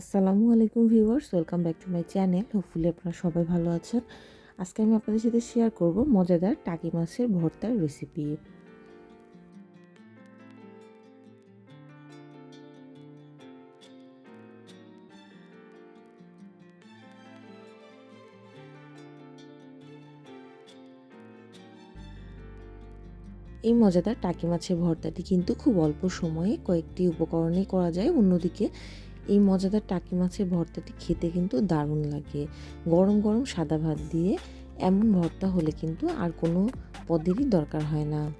আসসালামু আলাইকুম viewers, welcome back to my channel. Hopefully আপনারা সবাই ভালো আছেন। আজকে আমি আপনাদের সাথে শেয়ার করব মজাদার টাকি মাছের ভর্তার রেসিপি এই মজাদার টাকি মাছের ভর্তাটি কিন্তু খুব অল্প সময়ে কয়েকটি উপকরণে করা যায়। অন্যদিকে এই মজাদার টাকি মাছের ভর্তাটি খেতে কিন্তু দারুণ লাগে। গরম গরম সাদা ভাত দিয়ে এমন ভর্তা হলে কিন্তু আর কোনো পদেরই দরকার হয় না।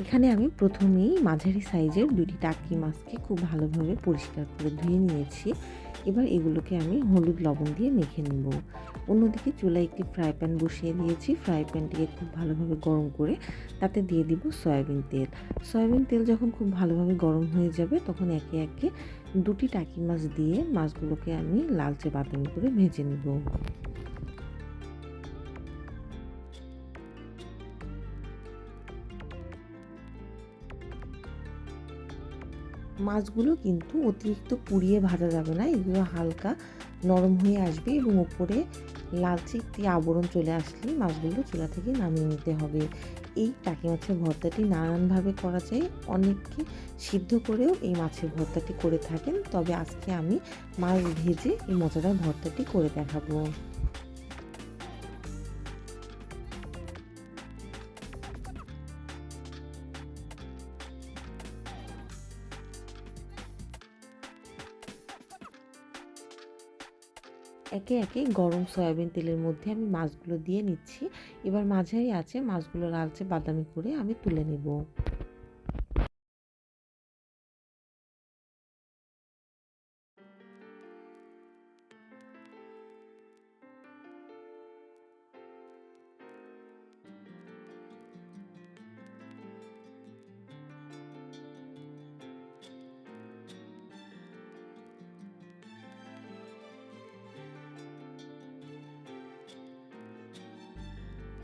এখানে আমি প্রথমেই মাঝারি সাইজের দুটি টাকি মাছকে খুব ভালোভাবে পরিষ্কার করে ধুয়ে নিয়েছি। এবার এগুলোকে আমি হলুদ লবণ দিয়ে মেখে নেব। অন্যদিকে চুলায় একটি ফ্রাই প্যান বসিয়ে দিয়েছি। ফ্রাই প্যানটিকে খুব ভালোভাবে গরম করে তাতে দিয়ে দিব সয়াবিন তেল। সয়াবিন তেল যখন খুব ভালোভাবে গরম হয়ে যাবে, তখন একে একে দুটি টাকি মাছ দিয়ে মাছগুলোকে আমি লালচে বাদামি করে ভেজে নেব। মাছগুলো কিন্তু অতিরিক্ত পুড়িয়ে ভাজা যাবে না, এগুলো হালকা নরম হয়ে আসবে এবং উপরে লালচে একটি আবরণ চলে আসলে মাছগুলো চুলা থেকে নামিয়ে নিতে হবে। এই টাকি মাছের ভর্তাটি নানানভাবে করা যায়, অনেককে সিদ্ধ করেও এই মাছের ভর্তাটি করে থাকেন, তবে আজকে আমি মাছ ভেজে এই মজাদার ভর্তাটি করে দেখাবো। একে একে গরম সয়াবিন তেলের মধ্যে আমি মাছগুলো দিয়ে নিচ্ছি। এবার মাঝারি আছে মাছগুলো লালচে বাদামি করে আমি তুলে নেব।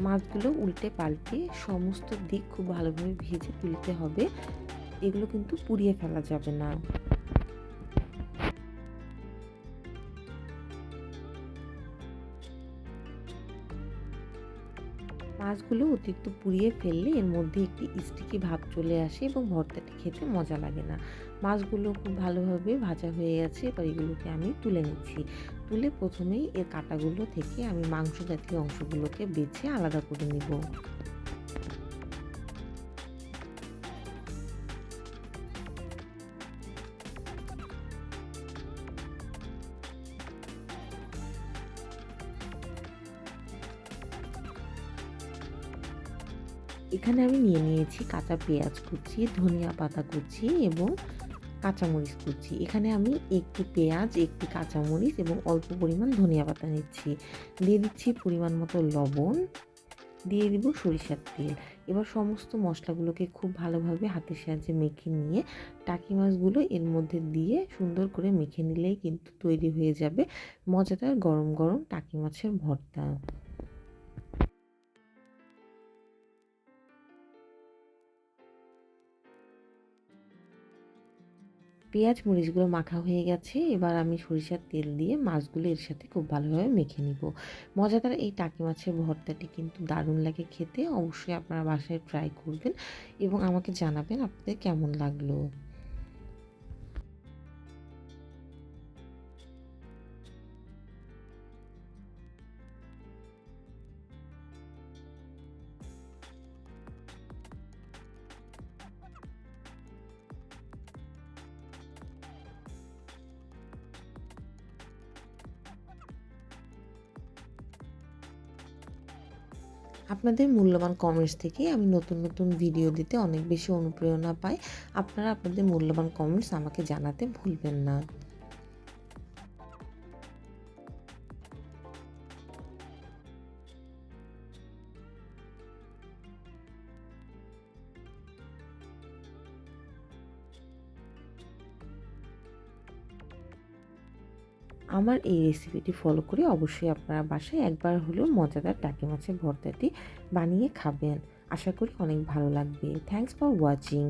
মাছগুলো উল্টে পাল্টে সমস্ত দিক খুব ভালোভাবে ভেজে তুলতে হবে। এগুলো কিন্তু পুড়িয়ে ফেলা যাবে না। মাছগুলো অতিরিক্ত পুড়িয়ে ফেললে এর মধ্যে একটি স্টিকি ভাব চলে আসে এবং ভর্তাটি খেতে মজা লাগে না। মাছগুলো খুব ভালোভাবে ভাজা হয়ে গেছে, এবার এগুলোকে আমি তুলে নিচ্ছি। তুলে প্রথমেই এর কাটাগুলো থেকে আমি মাংস জাতীয় অংশগুলোকে বেছে আলাদা করে নিব। এখানে আমি নিয়ে নিয়েছি কাঁচা পেঁয়াজ কুচি, ধনিয়া পাতা কুচি এবং কাঁচামরিচ কুচি। এখানে আমি একটি পেঁয়াজ, একটি কাঁচামরিচ এবং অল্প পরিমাণ ধনিয়া পাতা নিচ্ছি। দিয়ে দিচ্ছি পরিমাণ মতো লবণ, দিয়ে দিব সরিষার তেল। এবার সমস্ত মশলাগুলোকে খুব ভালোভাবে হাতের সাহায্যে মেখে নিয়ে টাকি মাছগুলো এর মধ্যে দিয়ে সুন্দর করে মেখে নিলেই কিন্তু তৈরি হয়ে যাবে মজাদার গরম গরম টাকি মাছের ভর্তা। পেঁয়াজ মরিচগুলো মাখা হয়ে গেছে, এবার আমি সরিষার তেল দিয়ে মাছগুলো এর সাথে খুব ভালোভাবে মেখে নিব। মজাদার এই টাকি মাছের ভর্তাটি কিন্তু দারুণ লাগে খেতে, অবশ্যই আপনারা বাসায় ট্রাই করবেন এবং আমাকে জানাবেন আপনাদের কেমন লাগল। আপনাদের মূল্যবান কমেন্টস থেকে আমি নতুন নতুন ভিডিও দিতে অনেক বেশি অনুপ্রেরণা পাই। আপনারা আপনাদের মূল্যবান কমেন্টস আমাকে জানাতে ভুলবেন না। আমার এই রেসিপিটি ফলো করে অবশ্যই আপনারা বাসায় একবার হলেও মজাদার টাকি মাছের ভর্তাটি বানিয়ে খাবেন। আশা করি অনেক ভালো লাগবে। Thanks for watching